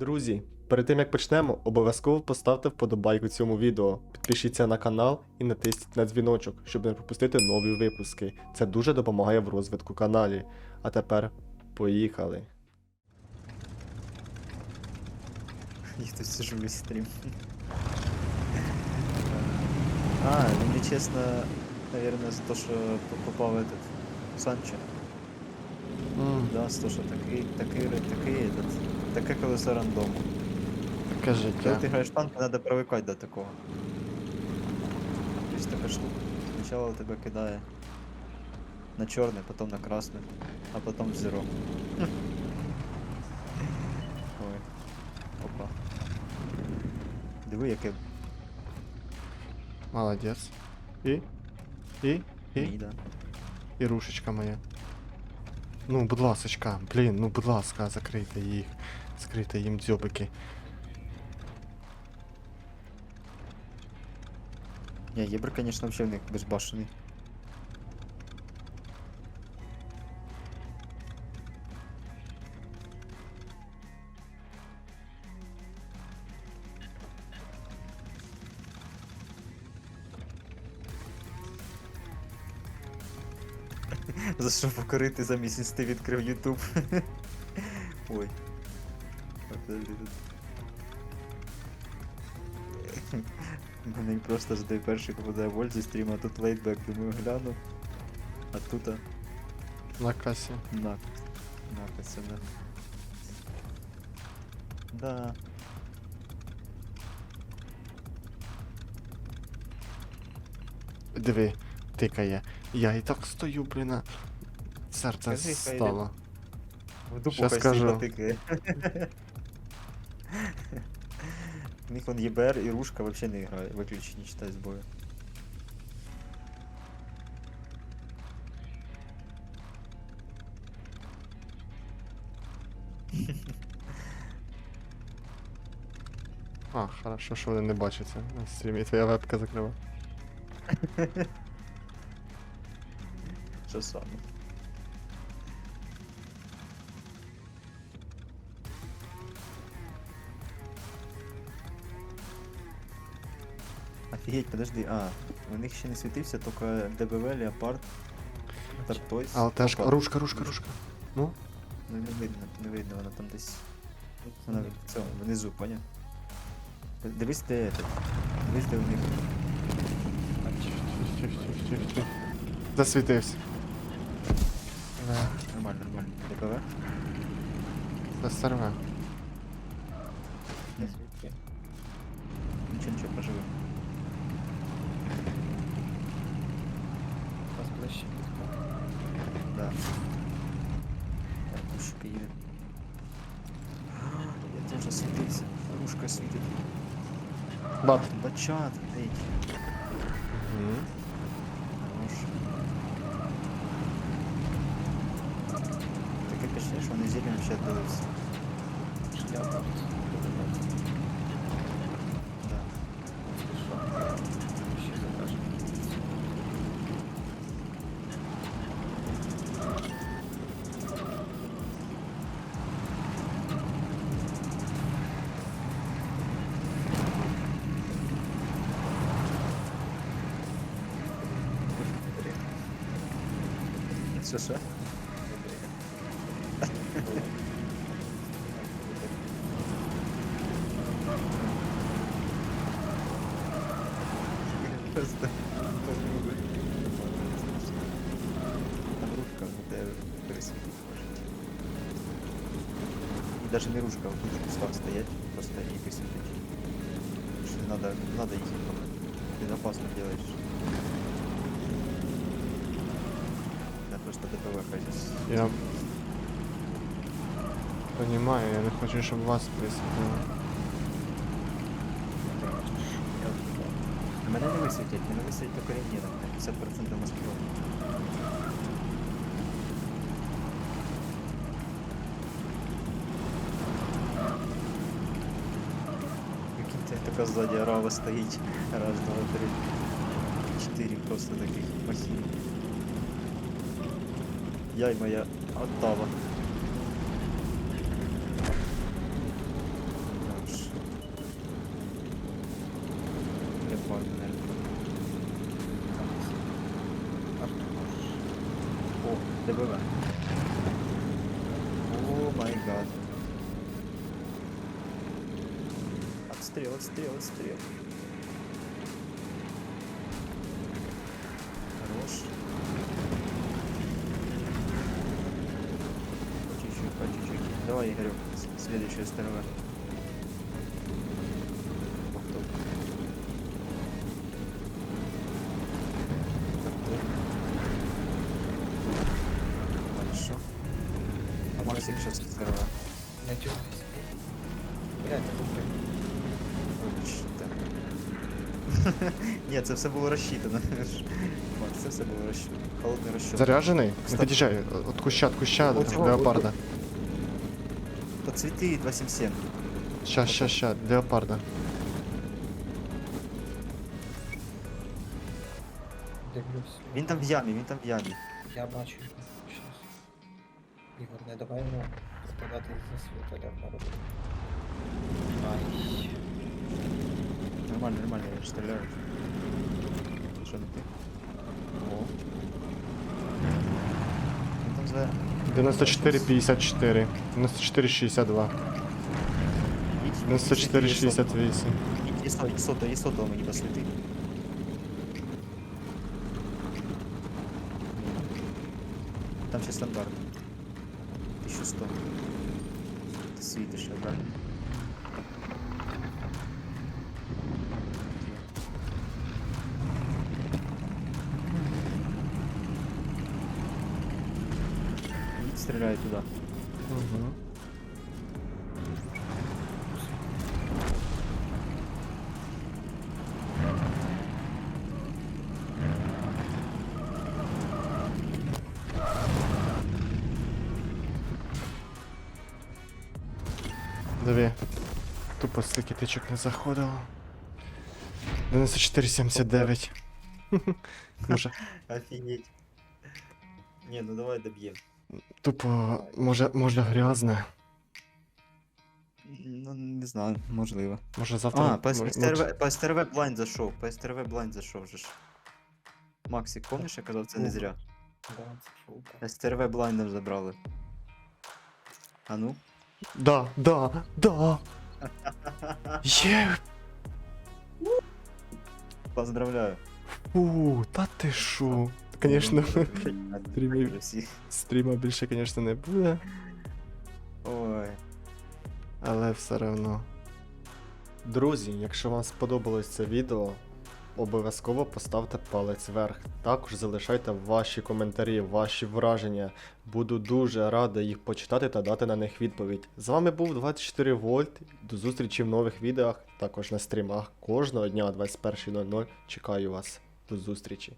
Друзі, перед тим як почнемо, обов'язково поставте вподобайку цьому відео, підпишіться на канал і натисніть на дзвіночок, щоб не пропустити нові випуски. Це дуже допомагає в розвитку каналі. А тепер поїхали. Сижу весь стрім. А, ну нечестно, наверное, за то, что п- попал этот Санчо. Да, за то, что такий, такий, такий, этот, таке колесо рандому. Таке Коли ти граєш в танки, треба привикати до такого. Тобто така штука. Спочатку тебе кидає на чорне, потім на красне, а потім в зеро. Ой. Опа. Диви, яке Молодець. І? І? І? міда. І рушечка моя. Ну, будь ласочка, блін, ну будь ласка, закрийте їх. Закрийте їм дзьобики. Не, Єбр, конечно, вообще в них безбашений. За що покорити замість інсти відкрив Ютуб. Ой. Мене просто жде перший попадає вольт зі стріма, а тут лейтбек, думаю, гляну. А тут а, На касі. на. Накося, да. Да. Диви, тикає. Я і так стою, блін. а Серце Скажи, хай стало. В дупу Щас хай скажу. сильно тикає. У них он ЄБР і Рушка вообще не грає, виключені читай з бою. А, хорошо, що вони не бачаться на стрімі. Твоя вебка закрила. Що саме? Офігеть, подожди, а, у них ще не світився, тільки ДБВ, Леопард, Тартойс. Теж. Опа. Рушка, рушка, рушка. Ну? Ну не видно, не видно, вона там десь. Вона в цьому, внизу, поняв? Дивись, де этот. Дивись, де у них. Засвітився. Нормально, нормально. ДБВ? Засерве. Нічого, нічого, поживи. Да. Так, кушки їде. Я теж світився. Рушка світить. Бат. Бачат, ей. Мгм. Хорош. Таке печне, що вони зілем ще дивився. Я там все, все. Просто Даже не ручка, а ручку став стоять, просто і присвітить. Надо, надо идти. Ты опасно делаешь. просто ДПВ хай Я Понимаю, я не хочу, щоб вас присвітило. А мене не висвітять, мене висвітять тільки рентгеном, на 50% маскировки. Прикиньте, така ззаді арава стоїть. Раз, два, три. Чотири просто таких махін. Я й моя оттава. О, ДБВ. О май гад. Отстрел, отстрел, отстрел. с- следующую сторону. Ох, тут. Так, тут. Хорошо. А Максик сейчас сторона. Не дергайся. Блядь, я тут Ні, це все було розчитано. Макс, це все було розчитано. Холодний розчет. Заряджений? Не Кстати. під'їжджай, от куща, от куща, От цього, леопарда. Поцвіти 277. Ща, ща, ща, леопарда. дивлюсь. Він там в ямі, він там в ямі. Я бачу його. Щас. Ігор, не давай йому складати за світ, я вмеру. Ай. Нормально, нормально, я ж стріляю. Що не ти? О. Він там зверху. 94, 54. 94, 62. 94, 68. І сото, і сото, і сото мені посвіти. Там ще стандарт. 1100. Ти світиш, я так. Стріляй туди. Угу. Диви. Тупо стільки тичок не заходило. 94,79. Може, Офігеть. Не, ну давай доб'єм. Тупо, може, може грязне. Ну, не знаю, можливо. Може завтра. А, по м- м- СТРВ, по СТРВ блайнд зайшов, по СТРВ блайнд зайшов же ж. Максик, помниш, я казав, це не зря. Да, це фулка. СТРВ блайндом забрали. А ну? Да, да, да. Є. Поздравляю. Фу, та ти шо. Конечно, Стрімів. стріма більше, конечно, не буде, Ой. але все одно. Друзі, якщо вам сподобалось це відео, обов'язково поставте палець вверх. Також залишайте ваші коментарі, ваші враження. Буду дуже радий їх почитати та дати на них відповідь. З вами був 24 вольт. До зустрічі в нових відео, також на стрімах. Кожного дня о 21.00 чекаю вас. До зустрічі.